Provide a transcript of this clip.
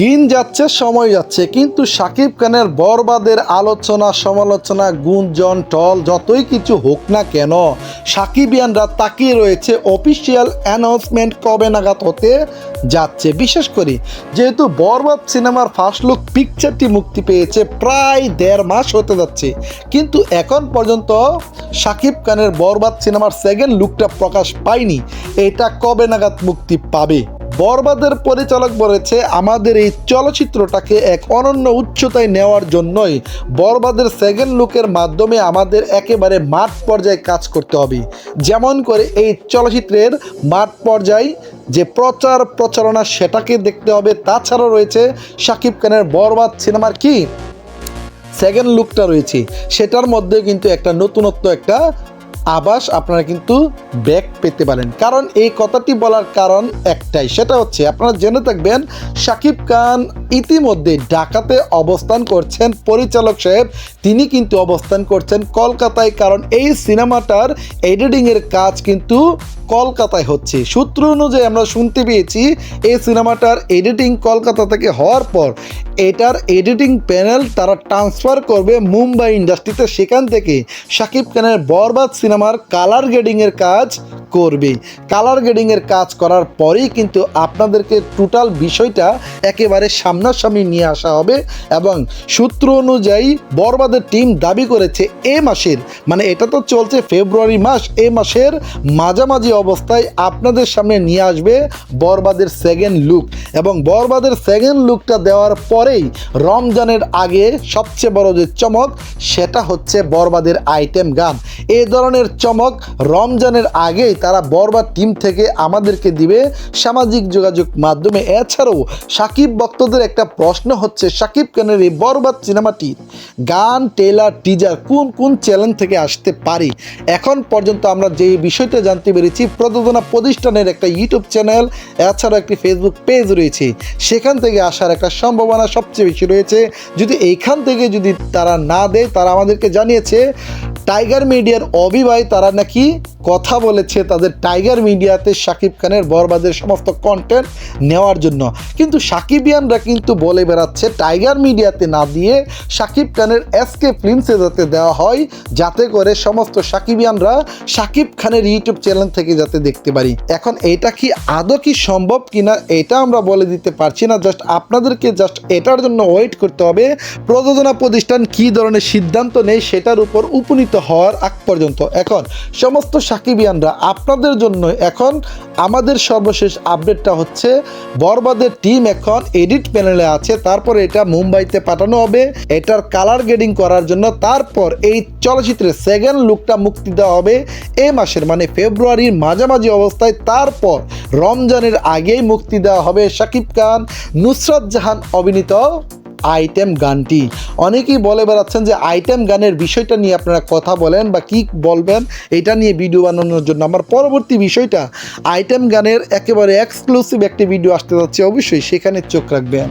দিন যাচ্ছে, সময় যাচ্ছে, কিন্তু সাকিব খানের বরবাদের আলোচনা, সমালোচনা, গুঞ্জন, টল, যতই কিছু হোক না কেন, সাকিবিয়ানরা তাকিয়ে রয়েছে অফিসিয়াল অ্যানাউন্সমেন্ট কবে নাগাদ হতে যাচ্ছে। বিশেষ করে যেহেতু বরবাদ সিনেমার ফার্স্ট লুক পিকচারটি মুক্তি পেয়েছে, প্রায় দেড় মাস হতে যাচ্ছে, কিন্তু এখন পর্যন্ত সাকিব খানের বরবাদ সিনেমার সেকেন্ড লুকটা প্রকাশ পায়নি। এটা কবে নাগাদ মুক্তি পাবে? বরবাদের পরিচালক বলেছে, আমাদের এই চলচ্চিত্রটাকে এক অনন্য উচ্চতায় নেওয়ার জন্যই বরবাদের সেকেন্ড লুকের মাধ্যমে আমাদের একেবারে মাঠ পর্যায়ে কাজ করতে হবে। যেমন করে এই চলচ্চিত্রের মাঠ পর্যায় যে প্রচার প্রচারণা সেটাকে দেখতে হবে। তাছাড়াও রয়েছে শাকিব খানের বরবাদ সিনেমার কি? সেকেন্ড লুকটা রয়েছে। সেটার মধ্যে কিন্তু একটা নতুনত্ব, একটা আবাস আপনারা কিন্তু ব্যাক পেতে পারেন। কারণ এই কথাটি বলার কারণ একটাই, সেটা হচ্ছে আপনারা জেনে থাকবেন শাকিব খান ইতিমধ্যে ঢাকাতে অবস্থান করছেন। পরিচালক সাহেব, তিনি কিন্তু অবস্থান করছেন কলকাতায়, কারণ এই সিনেমাটার এডিটিংয়ের কাজ কিন্তু কলকাতায় হচ্ছে। সূত্র অনুযায়ী আমরা শুনতে পেয়েছি, এই সিনেমাটার এডিটিং কলকাতা থেকে হওয়ার পর এটার এডিটিং প্যানেল তারা ট্রান্সফার করবে মুম্বাই ইন্ডাস্ট্রিতে। সেখান থেকে শাকিব খানের বরবাদ সিনেমার কালার গ্রেডিংয়ের কাজ করবে কালার গ্রেডিংয়ের কাজ করার পরেই কিন্তু আপনাদেরকে টোটাল বিষয়টা একেবারে সামনাসামনি নিয়ে আসা হবে এবং সূত্র অনুযায়ী বরবাদের টিম দাবি করেছে এ মাসের মানে এটা তো চলছে ফেব্রুয়ারি মাস, এ মাসের মাঝামাঝি অবস্থায় আপনাদের সামনে নিয়ে আসবে বরবাদের সেকেন্ড লুক এবং বরবাদের সেকেন্ড লুকটা দেওয়ার পরেই রমজানের আগে সবচেয়ে বড় যে চমক, সেটা হচ্ছে বরবাদের আইটেম গান। এই ধরনের চমক রমজানের আগেই তারা বরবার টিম থেকে আমাদেরকে দিবে সামাজিক যোগাযোগ মাধ্যমে। এছাড়াও সাকিব ভক্তদের একটা প্রশ্ন হচ্ছে, সাকিব খানের এই বরবাদ সিনেমাটি গান টেলার টিজার কোন কোন চ্যানেল থেকে আসতে পারে? এখন পর্যন্ত আমরা যে বিষয়টা জানতে পেরেছি, প্রযোজনা প্রতিষ্ঠানের একটা ইউটিউব চ্যানেল এছাড়াও একটি ফেসবুক পেজ রয়েছে। সেখান থেকে আসার একটা সম্ভাবনা সবচেয়ে বেশি রয়েছে। যদি এইখান থেকে যদি তারা না দেয়, তারা আমাদেরকে জানিয়েছে টাইগার মিডিয়ার অবিবাই তারা নাকি কথা বলেছে তাদের টাইগার মিডিয়াতে শাকিব খানের বরবাদের সমস্ত কন্টেন্ট নেওয়ার জন্য। কিন্তু সাকিবিয়ানরা কিন্তু বলে বেড়াচ্ছে, টাইগার মিডিয়াতে না দিয়ে শাকিব খানের এসকে ফিল্মসে যাতে দেওয়া হয়, যাতে করে সমস্ত সাকিবিয়ানরা সাকিব খানের ইউটিউব চ্যানেল থেকে যাতে দেখতে পারি। এখন এটা কি আদৌ কি সম্ভব কিনা এটা আমরা বলে দিতে পারছি না জাস্ট আপনাদেরকে জাস্ট এটার জন্য ওয়েট করতে হবে। প্রযোজনা প্রতিষ্ঠান কী ধরনের সিদ্ধান্ত নেই সেটার উপর উপনীত হওয়ার আগ পর্যন্ত। এখন, সমস্ত সাকিবিয়ানরা আপনাদের জন্য এখন আমাদের সর্বশেষ আপডেটটা হচ্ছে, বরবাদের টিম এখন এডিট প্যানেলে আছে, তারপর এটা মুম্বাইতে পাঠানো হবে, এটার কালার গ্রেডিং করার জন্য, তারপর এই চলচ্চিত্রের সেকেন্ড লুকটা মুক্তি দেওয়া হবে এ মাসের মানে ফেব্রুয়ারির মাঝামাঝি অবস্থায়, তারপর রমজানের আগেই মুক্তি দেওয়া হবে শাকিব খান, নুসরাত জাহান অভিনীত আইটেম গানটি। অনেকেই বলে বেড়াচ্ছেন যে আইটেম গানের বিষয়টা নিয়ে আপনারা কথা বলেন বা কি বলবেন, এটা নিয়ে ভিডিও বানানোর জন্য। আমার পরবর্তী বিষয়টা, আইটেম গানের একেবারে এক্সক্লুসিভ একটি ভিডিও আসতে যাচ্ছে অবশ্যই, সেখানে চোখ রাখবেন।